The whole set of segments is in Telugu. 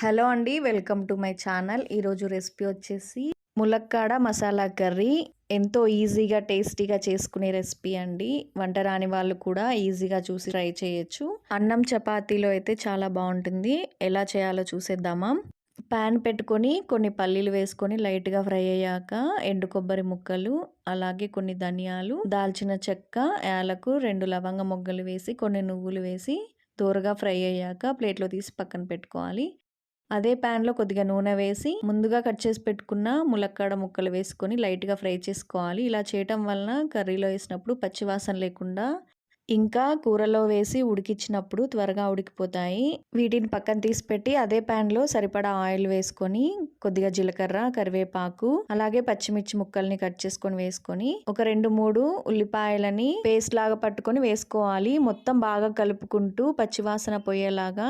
హలో అండి వెల్కమ్ టు మై ఛానల్. ఈరోజు రెసిపీ వచ్చేసి ములక్కాడ మసాలా కర్రీ. ఎంతో ఈజీగా టేస్టీగా చేసుకునే రెసిపీ అండి. వంట రాని వాళ్ళు కూడా ఈజీగా చూసి ట్రై చేయొచ్చు. అన్నం చపాతీలో అయితే చాలా బాగుంటుంది. ఎలా చేయాలో చూసేద్దామా? ప్యాన్ పెట్టుకొని కొన్ని పల్లీలు వేసుకొని లైట్గా ఫ్రై అయ్యాక ఎండు కొబ్బరి ముక్కలు అలాగే కొన్ని ధనియాలు దాల్చిన చెక్క యాలకు రెండు లవంగ మొగ్గలు వేసి కొన్ని నువ్వులు వేసి దూరగా ఫ్రై అయ్యాక ప్లేట్లో తీసి పక్కన పెట్టుకోవాలి. అదే ప్యాన్లో కొద్దిగా నూనె వేసి ముందుగా కట్ చేసి పెట్టుకున్న ములక్కాడ ముక్కలు వేసుకొని లైట్గా ఫ్రై చేసుకోవాలి. ఇలా చేయటం వలన కర్రీలో వేసినప్పుడు పచ్చివాసన లేకుండా ఇంకా కూరలో వేసి ఉడికించినప్పుడు త్వరగా ఉడికిపోతాయి. వీటిని పక్కన తీసి పెట్టి అదే ప్యాన్లో సరిపడా ఆయిల్ వేసుకొని కొద్దిగా జీలకర్ర కరివేపాకు అలాగే పచ్చిమిర్చి ముక్కల్ని కట్ చేసుకొని వేసుకొని ఒక రెండు మూడు ఉల్లిపాయలని పేస్ట్ లాగా పట్టుకొని వేసుకోవాలి. మొత్తం బాగా కలుపుకుంటూ పచ్చివాసన పోయేలాగా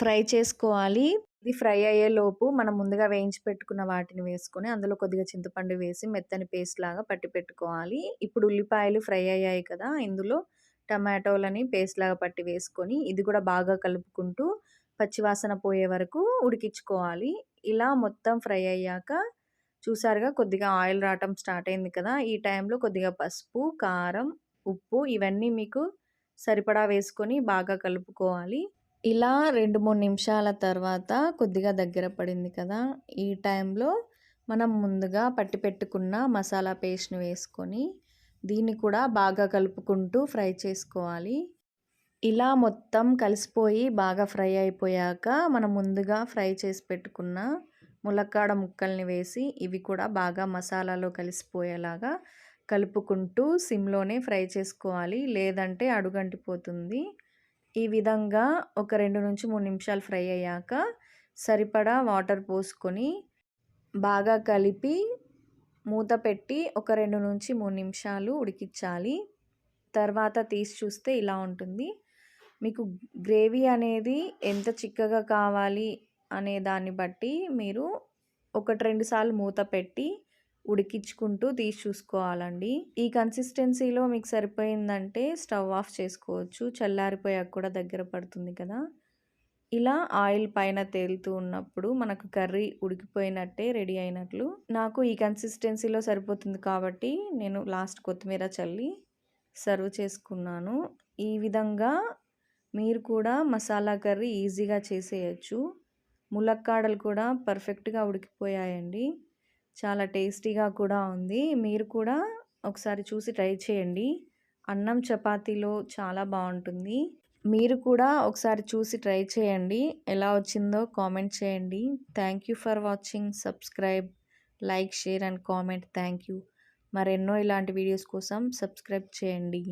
ఫ్రై చేసుకోవాలి. ఇది ఫ్రై అయ్యేలోపు మనం ముందుగా వేయించి పెట్టుకున్న వాటిని వేసుకొని అందులో కొద్దిగా చింతపండు వేసి మెత్తని పేస్ట్ లాగా పట్టి పెట్టుకోవాలి. ఇప్పుడు ఉల్లిపాయలు ఫ్రై అయ్యాయి కదా ఇందులో టమాటోలని పేస్ట్ లాగా పట్టి వేసుకొని ఇది కూడా బాగా కలుపుకుంటూ పచ్చివాసన పోయే వరకు ఉడికించుకోవాలి. ఇలా మొత్తం ఫ్రై అయ్యాక చూసారుగా కొద్దిగా ఆయిల్ రావటం స్టార్ట్ అయింది కదా ఈ టైంలో కొద్దిగా పసుపు కారం ఉప్పు ఇవన్నీ మీకు సరిపడా వేసుకొని బాగా కలుపుకోవాలి. ఇలా రెండు మూడు నిమిషాల తర్వాత కొద్దిగా దగ్గర పడింది కదా ఈ టైంలో మనం ముందుగా పట్టి పెట్టుకున్న మసాలా పేస్ట్ని వేసుకొని దీన్ని కూడా బాగా కలుపుకుంటూ ఫ్రై చేసుకోవాలి. ఇలా మొత్తం కలిసిపోయి బాగా ఫ్రై అయిపోయాక మనం ముందుగా ఫ్రై చేసి పెట్టుకున్న ములక్కాడ ముక్కల్ని వేసి ఇవి కూడా బాగా మసాలాలో కలిసిపోయేలాగా కలుపుకుంటూ సిమ్లోనే ఫ్రై చేసుకోవాలి. లేదంటే అడుగంటిపోతుంది. ఈ విధంగా ఒక రెండు నుంచి మూడు నిమిషాలు ఫ్రై అయ్యాక సరిపడా వాటర్ పోసుకొని బాగా కలిపి మూత పెట్టి ఒక రెండు నుంచి మూడు నిమిషాలు ఉడికించాలి. తర్వాత తీసి చూస్తే ఇలా ఉంటుంది. మీకు గ్రేవీ అనేది ఎంత చిక్కగా కావాలి అనే దాన్ని బట్టి మీరు ఒకటి రెండు సార్లు మూత పెట్టి ఉడికించుకుంటూ తీసి చూసుకోవాలండి. ఈ కన్సిస్టెన్సీలో మీకు సరిపోయిందంటే స్టవ్ ఆఫ్ చేసుకోవచ్చు. చల్లారిపోయాక కూడా దగ్గర పడుతుంది కదా. ఇలా ఆయిల్ పైన తేలుతూ ఉన్నప్పుడు మనకు కర్రీ ఉడికిపోయినట్టే రెడీ అయినట్లు. నాకు ఈ కన్సిస్టెన్సీలో సరిపోతుంది కాబట్టి నేను లాస్ట్ కొత్తిమీర చల్లి సర్వ్ చేసుకున్నాను. ఈ విధంగా మీరు కూడా మసాలా కర్రీ ఈజీగా చేసేయచ్చు. ములక్కాడలు కూడా పర్ఫెక్ట్గా ఉడికిపోయాయండి. చాలా టేస్టీగా కూడా ఉంది. మీరు కూడా ఒకసారి చూసి ట్రై చేయండి. అన్నం చపాతీలో చాలా బాగుంటుంది. మీరు కూడా ఒకసారి చూసి ట్రై చేయండి. ఎలా వచ్చిందో కామెంట్ చేయండి. Thank you for watching. Subscribe like share and comment. Thank you. మరెన్నో ఇలాంటి వీడియోస్ కోసం సబ్స్క్రైబ్ చేయండి.